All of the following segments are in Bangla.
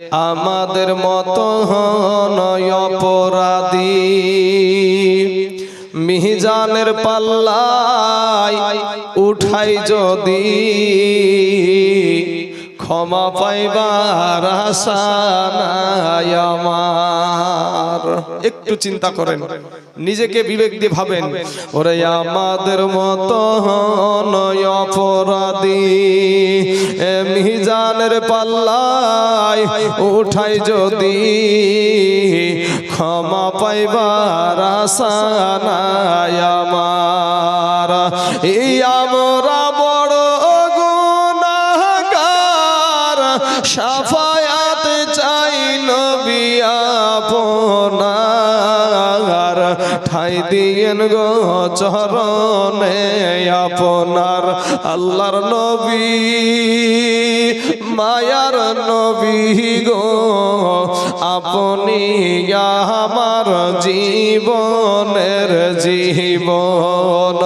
আমাদের মত নয় অপরাধী। মিহিজানের পাল্লায় উঠাই যদি ক্ষমা পাইবার নাই আমার। একটু চিন্তা করেন, নিজেকে বিবেক দিয়ে ভাবেন, ওরে আমাদের মতো নয় অপরাধী, এ মিহিজানের পাল্লায় উঠাই যদি ক্ষমা পাইবার নাই আমার। এই আমরা ঠাই দিয়েন গো চরণে আপনার আল্লাহর নবী, মায়ার নবী গো। আপনি আমার জীবনের জীবন,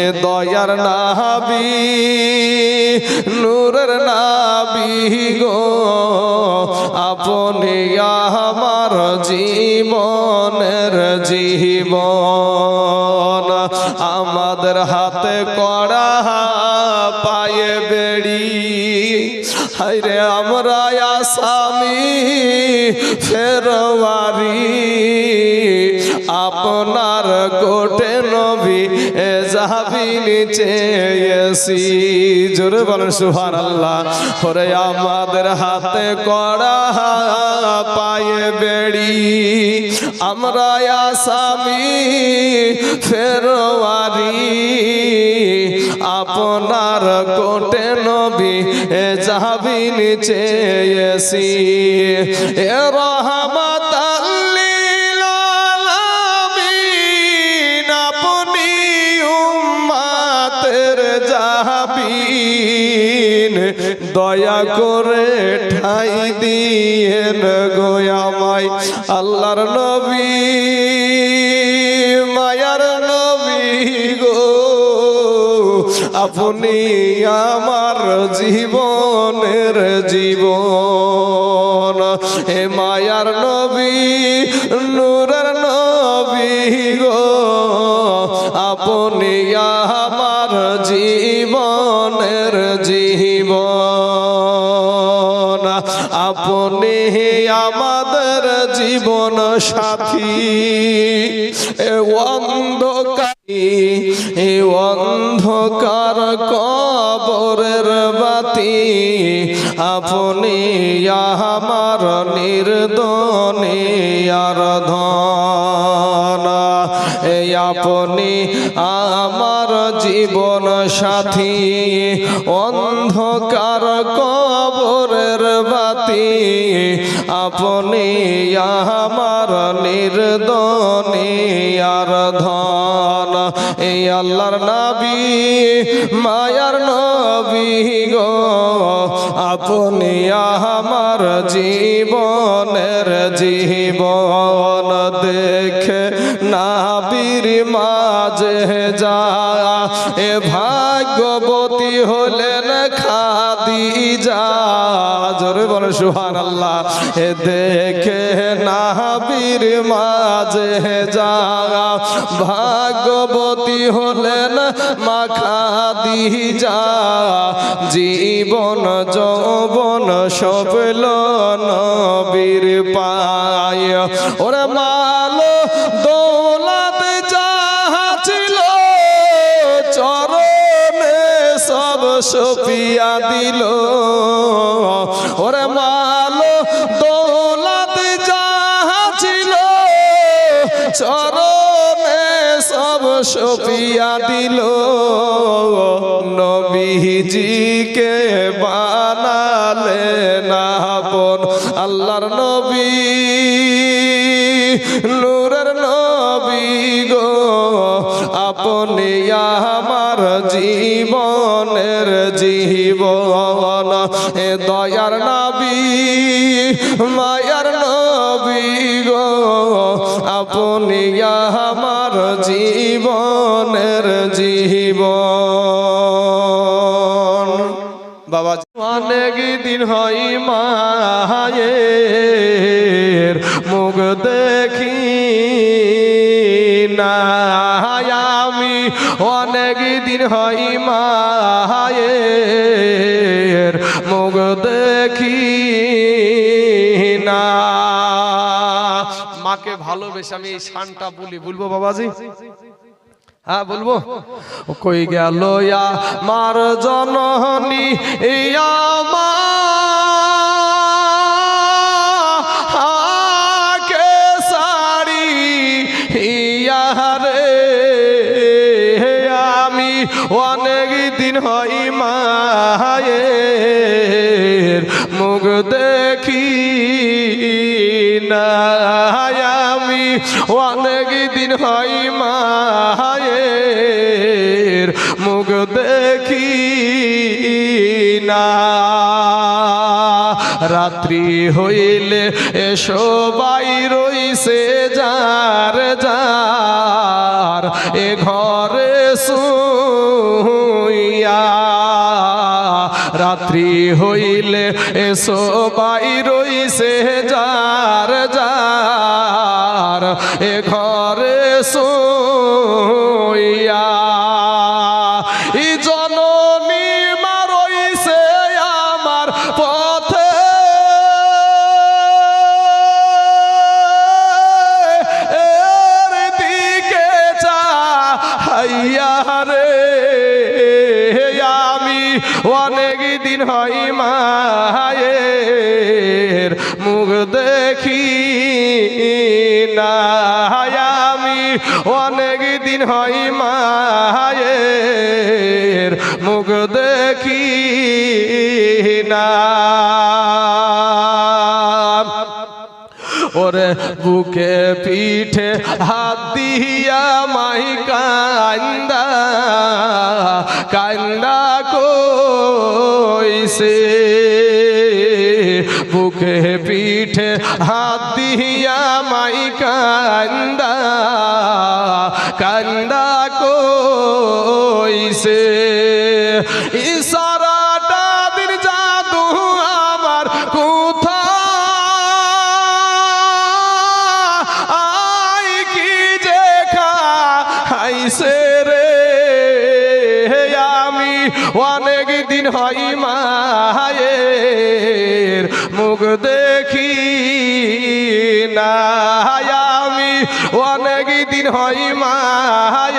এ দয়ার নাবি, নূরের নাবি গো। হাতে কড়া পায়ে বেড়ি। হাইরে আমরা আসামি ফেরওয়ারি আপনার গোটে নবী এ যাবি নিচে। এসি জোরে বলেন সুহান আল্লাহ ওরে আমাদের হাতে কড়া পায়ে বেড়ি। আমরা আসামি ফেরওয়ারি আপনার কোটে নবী এ যাবি নিচে এসি এ রহমত দয়া করে ঠাই দিয়েন গোয়ামাই আল্লাহর নবী মায়ার নবী গো। আপনি আমার জীবনের জীবন। হে মায়ার নবী নূরের জীবন সাথী, এ অন্ধকারী, এ অন্ধকার কবরের বাতি, আপনি আমার নির্দনে আর ধন আপনি আমার জীবন সাথী, অন্ধকার কবরের বাতি, আপনি আমার নির্দনে আর ধন। এই আল্লাহর নবী, মায়ার নবী গো, আপনি আমার জীবনের জীবন। দেখে নাবির মাঝে যা, এ ভাগ্যবতী সুহান আল্লাহ এ দেখে নাবির মাঝে যা ভাগবতী হলেন মাখা দি যা জীবন যৌবন সবল নবীর পায়। ওরে মালো দৌলত যাহা ছিল, চরণে সব সপিয়া দিল। চরণে সব সপিয়া দিল। নবীজিকে বানালে না আপন আল্লাহর নবী, নূরের নবী গো। আপনি আমার জীবনের জীবন, এ দয়ার নবী গো আপনি আমার জীবনের জীবন। বাবা, অনেক দিন হই মায়ের মুখ দেখি না আমি অনেক দিন হই মা মাকে ভালোবেসে আমি এই শানটা বলি। বলব বাবাজি? হ্যাঁ বলব? কই গেল মার জননী ইয়া মা মুখ দেখি না। অনেক দিন হই মায়ের মুখ দেখি না। রাত্রি হইলে এসো বাই রইছে যার যার, এ ঘরে শুইয়া। রাত্রি হইলে এসো বাই রইছে যার যার এ ঘরে বুকে পিঠে হাত দিয়া মাই কান্দা কান্দা কইছে। বুকে পিঠে হাত দিয়া মাই কান্দা কান্দা কইছে। হই মায়ের মুখ দেখি না আমি। অনেক দিন হই মায়ের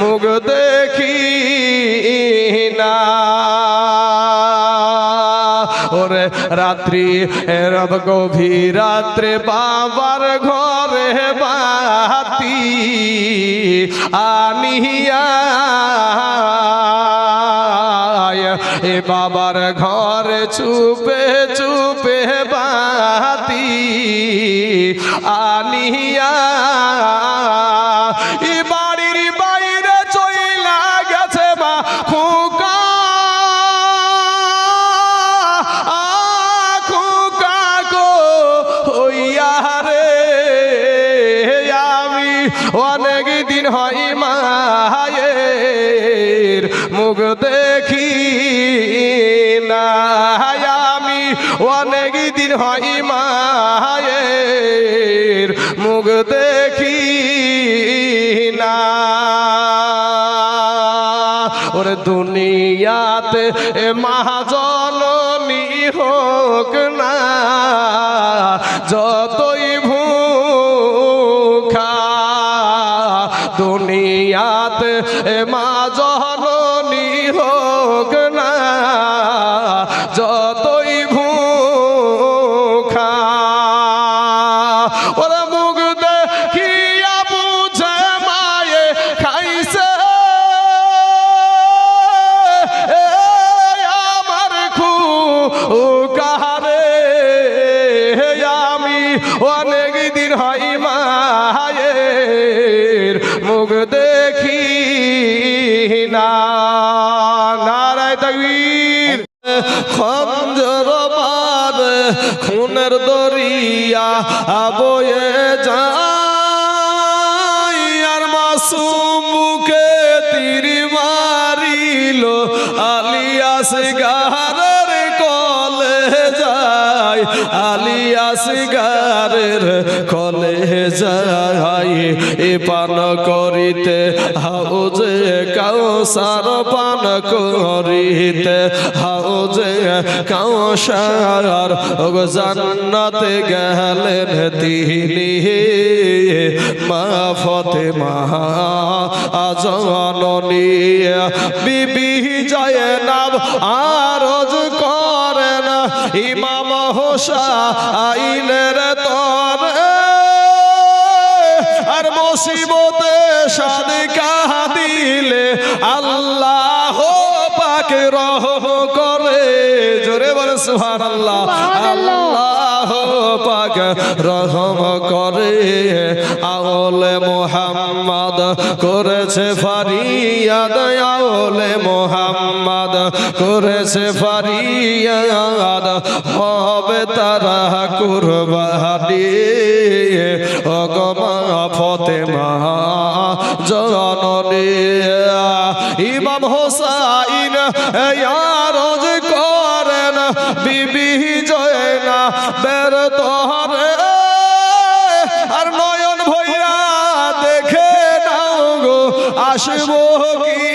মুখ দেখি না ওরে রাত্রি রব গভীর রাত্রে বাবার ঘরে বাতি আনিয়া এ বাবার ঘরে চুপে চুপে বাতি আনিয়া দিন হই মায়ের মুখ দেখি না। ওরে দুনিয়াতে এ মহাজননী হোক না যতই ভূখা দুনিয়াতে এ মা জননী হোক না। মুখ দেখি নারায় তকবীর। খঞ্জর মার খুনের দরিয়া বয়ে যায়। আর মাসুম বুকে তীর মারিল আলিয়াস কলে যায় আলিয়াস কলে যায়। এ পান করিতে হাউজে কাউসার, পান করিতে হাউজে কাউসার। জান্নাতে গেলেন তিনি মা ফতেমা জননী বিবি জয় নাম আরজ করেন ইমাম হোসা আইনের তরে। আর মুসিবতে সাদিকা দিলে আল্লাহ পাকে রহ করে। জোরে বলে সুবহানাল্লাহ। আল্লাহ পাক রহম করে। আওলে মোহাম্মদ করেছে ফারিয়াদ আওলে মোহাম্মদ করেছে ফারিয়াদ, হবে তারা কুরবানি। অগমা ফতেমা, জননী, ইমাম হোসাইন ইয়ারজ করেন, বিবি জয়না, বের তোহরে। আর নয়ন ভইয়া দেখে নাও গো, আসব কি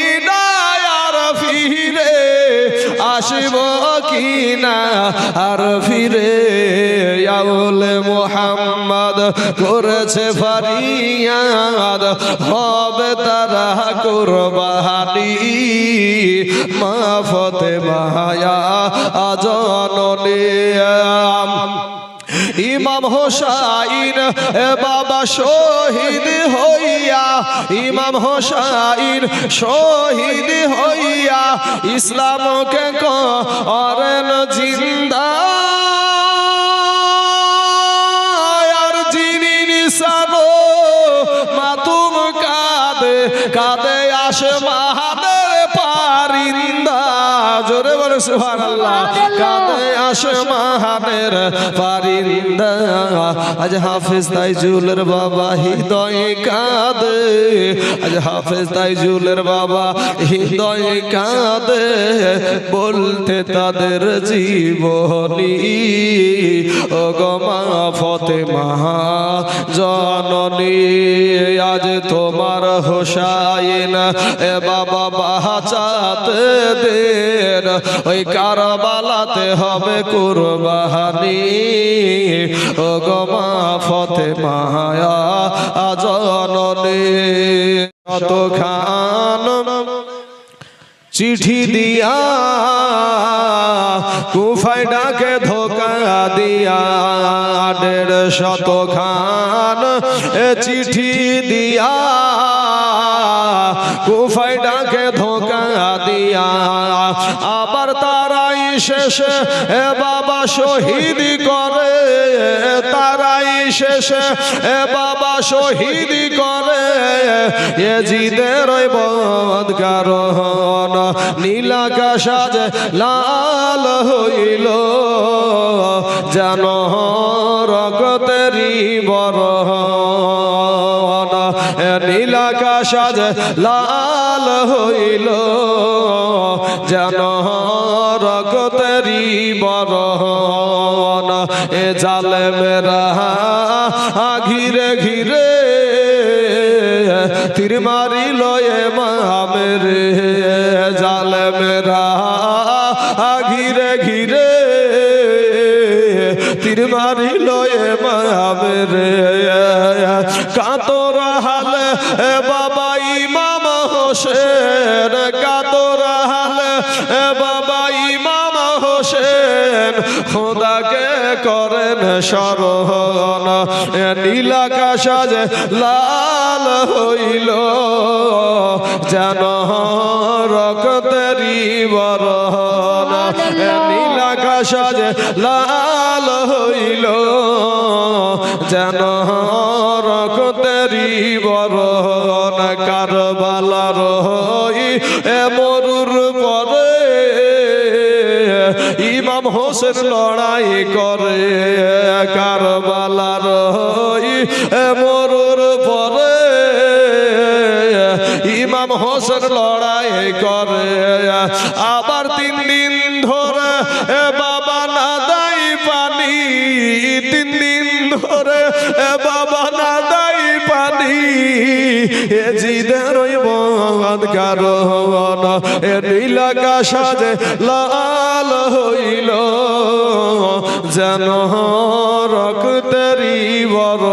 আসব কি না আর ফিরে আউলে মোহাম্মদ করেছে ফারিয়াদ, হবে তারা কুরবানি। মা ফতে মায়া আজননী ইমাম হোসাইন বাবা শহীদ হইয়া ইমাম হোসাইন শহীদ হইয়া ইসলামকে করেন জিন্দা জোরে বলে, সুবহানাল্লাহ। কাঁদে আসে মাহাদের পারিন্দা আজ হাফেজ তাইজুলের বাবা হৃদয় কাঁদে। আজ হাফেজ তাইজুলের বাবা হৃদয় কাঁদে। বলতে তাদের জীবনী ও গমা ফতে মহা জননী। তোমার হোসাইন এ বাবা বাহাচাতে দের ওই কারবালাতে হবে কুরবানি। ও গমা ফতে মায়া জননী। কত খান চিঠি দিয়া কুফাই ডাকে ধোকা দিয়া দেড় শত খান এ চিঠি দিয়া। কুফাই ডাকে ধোকা দিয়া। আবার তারাই শেষে এ বাবা শহীদ করে তারাই শেষে এ বাবা শহীদ করে। এ জিদের বদ কারণ নীলাকাশাজ লাল হইল। যেন রগতেরি বরণ নীলাকাশাজ লাল হইল। যেন রগতেরি বরণ এ জালে মেরা ঘিরে ঘিরে তীর মারিল এ মামেরে। জাল মেরা ঘিরে ঘিরে তীর মারিল এ মামেরে। কাতর হালে করেন স্মরণ এ নীলাকাশাজ লাল হইল, যেন রক্তেরি এ নীলাকাশাজ লাল হইল, যেন রক্তেরি বরণ। কারবালার হই এ ইমাম হোসেন লড়াই করে কারবালার হই মরুর পরে। ইমাম হোসেন লড়াই করে। আবার তিন দিন ধরে বাবা না দাই পানি। তিন দিন ধরে বাবা না এ জিদের কারণ এ নীলাকা সাজে লাল হইল যেন রক্তেরি বড়